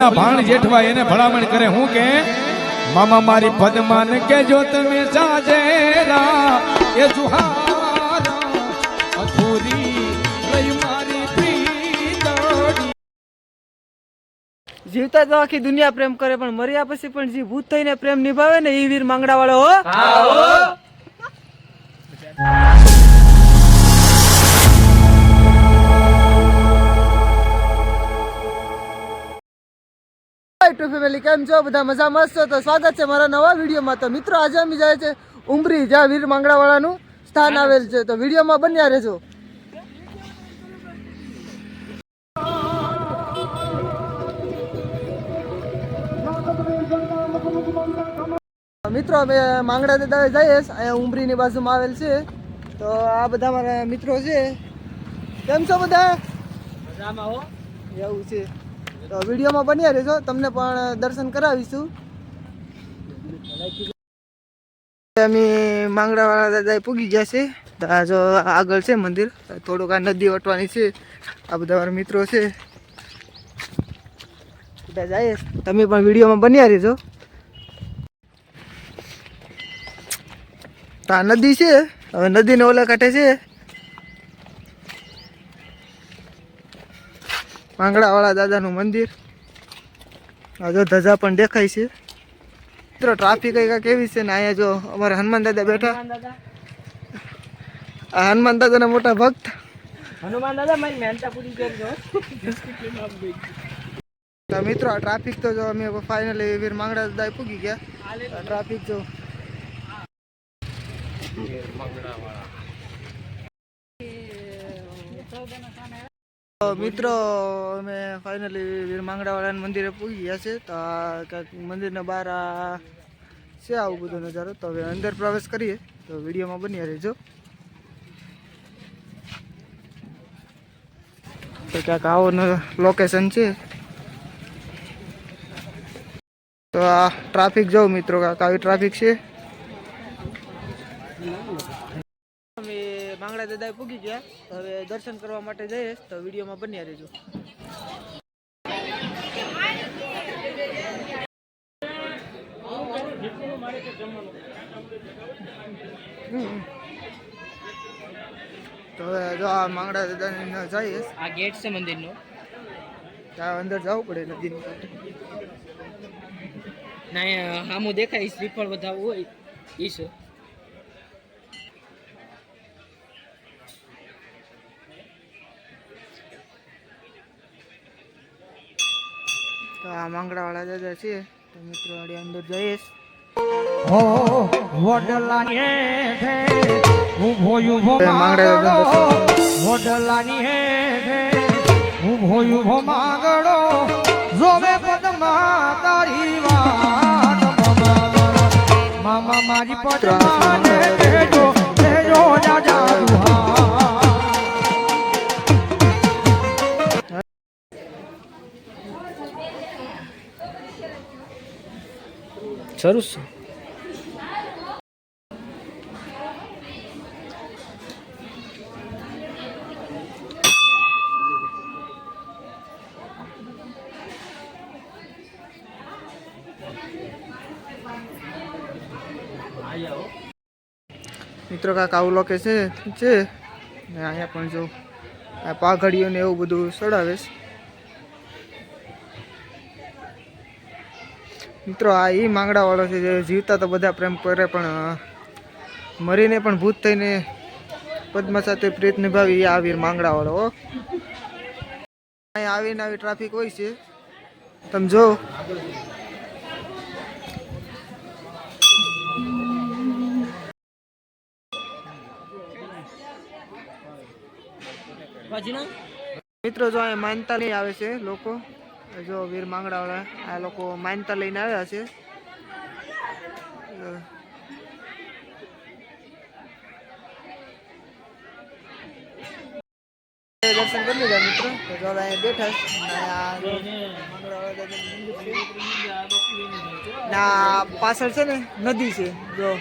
ભાણ જેઠવા એને ભલામણ કરે હું કે મામા મારી પદમાન કે જો તમે સાજેરા એ જુહારા અધૂરી રહી મારી પ્રીતડી. જીવતા તો આખી દુનિયા પ્રેમ કરે પણ મર્યા પછી પણ જે ભૂત થઈને પ્રેમ નિભાવે ને એ વીર માંગડા વાળો હો. ટુ ફેમિલી કેમ છો? બધા મજા મસ્ત છો? તો સ્વાગત છે મારા નવા વિડીયોમાં. તો મિત્રો આજે અમે જાય છે ઉમરી જ્યાં વીર માંગડા વાળાનું સ્થાન આવેલ છે. તો વિડીયોમાં બન્યા રહેજો. મિત્રો અમે માંગડા દાદા જઈએ અહીંયા ઉમરીની બાજુમાં આવેલ છે. તો આ બધા મારા મિત્રો છે. કેમ છો બધા? એવું છે. તો વિડીયોમાં બન્યા રહેજો. તમને પણ દર્શન કરાવીશું. અમે માંગડાવાળા દાદા પૂગી ગયા છે. જો આગળ છે મંદિર. થોડુંક આ નદી વટવાની છે. આ બધા મારા મિત્રો છે. બધા જાય. તમે પણ વિડીયોમાં બન્યા રહેજો. તો આ નદી છે. હવે નદીને ઓલા કાંઠે છે. માંગડાવાળા દાદાનું મંદિર આ જો ધજા પણ દેખાય છે મિત્રો ટ્રાફિક કઈ કેવી છે ને અહીંયા જો અમારા હનુમાન દાદા બેઠા આ હનુમાન દાદાના મોટા ભક્ત હનુમાન દાદા મારી મહેનતા પૂરી કરજો મિત્રો આ ટ્રાફિક તો જો અમે ફાઇનલી વીર માંગડા દાદા પૂગી ગયા ટ્રાફિક જો તો મિત્રો, અમે ફાઇનલી વીર માંગડાવાળાના મંદિરે પૂગી ગયા છે. તો આ કંઈક મંદિરના બહાર આ છે આવું બધો નજારો. તો હવે અંદર પ્રવેશ કરીએ. તો વિડીયોમાં બન્યા રહેજો. તો ક્યાંક આવો લોકેશન છે. તો આ ટ્રાફિક જાઉં મિત્રો કાંઈક આવી ટ્રાફિક છે? માંગડા દાદા પૂગી ગયા. તો હવે દર્શન કરવા માટે જઈએ. તો વિડીયોમાં બન્યા રહેજો. તો હવે જો આ માંગડા દાદાને જઈએ. આ ગેટ છે મંદિરનો. ત્યાં અંદર જવું પડે નદીની કાંઠે. ના સામું દેખાય શ્રીફળ બધા હોય એ છે. તો આ માંગડાવાળા દાદા છે. તો મિત્રો વાળી અંદર જઈશ મારી ઊભો એ માંગડા દાદા શરૂ છે. મિત્રો કાંક, આવું લોકે છે. ને અહીંયા પણ જો આ પાઘડીઓ ને એવું બધું ચડાવે છે. મિત્રો આ એ માંગડાવાળો છે જે જીવતા તો બધા પ્રેમ કરે પણ મરીને પણ ભૂત થઈને પદ્મા સાથે પ્રીત નિભાવી એ આવી માંગડાવાળો હો. અહીંયા આવીને આવી ટ્રાફિક હોય છે. તમે જો. મિત્રો જો અહીંયા માનતા નહીં આવે છે લોકો. જો વીર માંગડાવાળા આ લોકો માનતા લઈને આવ્યા છે. દર્શન કરી લીધા મિત્રો. અહીંયા બેઠા. ના પાછળ છે ને નદી છે. જો.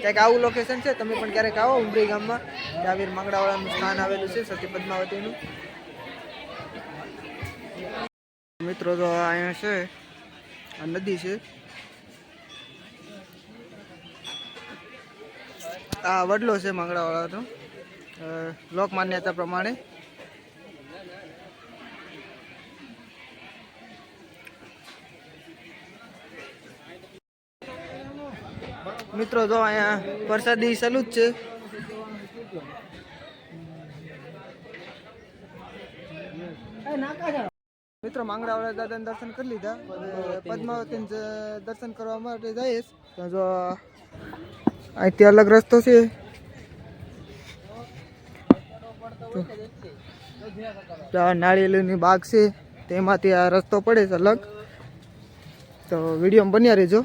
ક્યાંક આવું લોકેશન છે. તમે પણ ક્યારેક આવો ઉમરી ગામમાં. ત્યાં વીર માંગડાવાળાનું સ્થાન આવેલું છે, સતી પદ્માવતીનું. મિત્રો તો અહીંયા છે. આ નદી છે. આ વડલો છે માંગડાવાળાનો તો. લોક પ્રમાણે. મિત્રો તો અહીંયા વરસાદી જ છે. મિત્રો માંગડાવાળા દાદાને દર્શન કરી લીધા. પદ્માવતી દર્શન કરવા માટે જઈશ તો જો અહીંથી અલગ રસ્તો છે. નાળિયેરની બાગ છે તેમાંથી આ રસ્તો પડે છે અલગ. તો વીડિયો બન્યા રહેજો.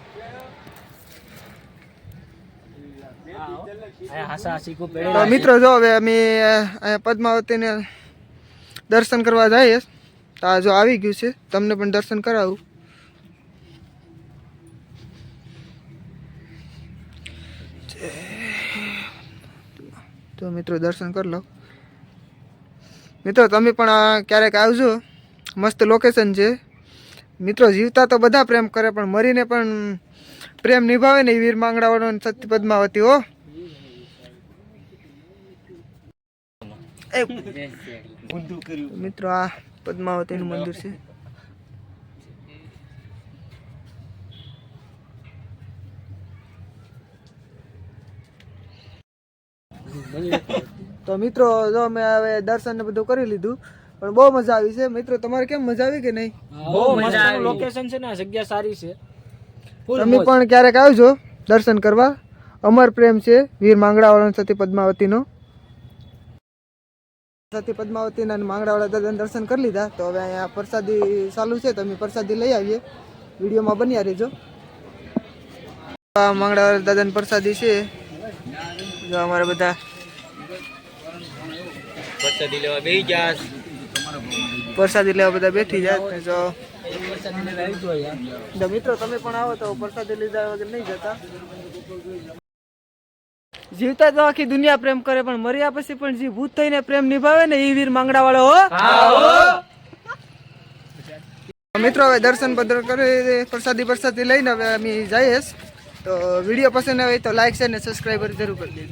મિત્રો જો હવે અમે અહીંયા પદ્માવતીને દર્શન કરવા જઈએ. તો આ જો આવી ગયું છે તમને પણ દર્શન કરાવું. તો મિત્રો દર્શન કરી લો. મિત્રો તમે પણ આ ક્યારેક આવજો મસ્ત લોકેશન છે. મિત્રો જીવતા તો બધા પ્રેમ કરે પણ મરીને પણ પ્રેમ નિભાવે ને વીર માંગડાવાળો સત્ય પદ્માવતી હો. મિત્રો આ પદ્માવતીનું મંદિર છે તો મિત્રો જો અમે હવે દર્શન ને બધું કરી લીધું પણ બહુ મજા આવી છે. મિત્રો તમારે કેમ મજા આવી કે નહીં? બહુ મજા લોકેશન છે ને જગ્યા સારી છે. તમે પણ ક્યારેક આવજો દર્શન કરવા. અમર પ્રેમ છે વીર માંગડાવાળા સતી પદ્માવતીનો. સતી પદ્માવતીના અને માંગડાવાળા દાદાને દર્શન કરી લીધા. તો હવે અહીંયા પ્રસાદી ચાલુ છે તો અમે પ્રસાદી લઈ આવીએ. વિડીયોમાં બન્યા રહેજો. આ માંગડાવાળા દાદાની પ્રસાદી છે. જો અમારા બધા પ્રસાદી લેવા બેસી જા પ્રસાદી લેવા બધા બેઠી જાય. જો પ્રસાદી લેવા આવી જો યાર. જો મિત્રો તમે પણ આવો તો પ્રસાદી લીધા વગર નહીં જતા. જીવતા તો આખી દુનિયા પ્રેમ કરે, પણ મર્યા પછી પણ જે ભૂત થઈને પ્રેમ નિભાવે ને એ વીર માંગડા વાળો મિત્રો, હવે દર્શન બદર કરી, પ્રસાદી પ્રસાદી લઈને હવે અમે જઈએ તો વીડિયો પસંદ આવે તો લાઈક છે ને સબસ્ક્રાઈબર જરૂર કરી દેજો.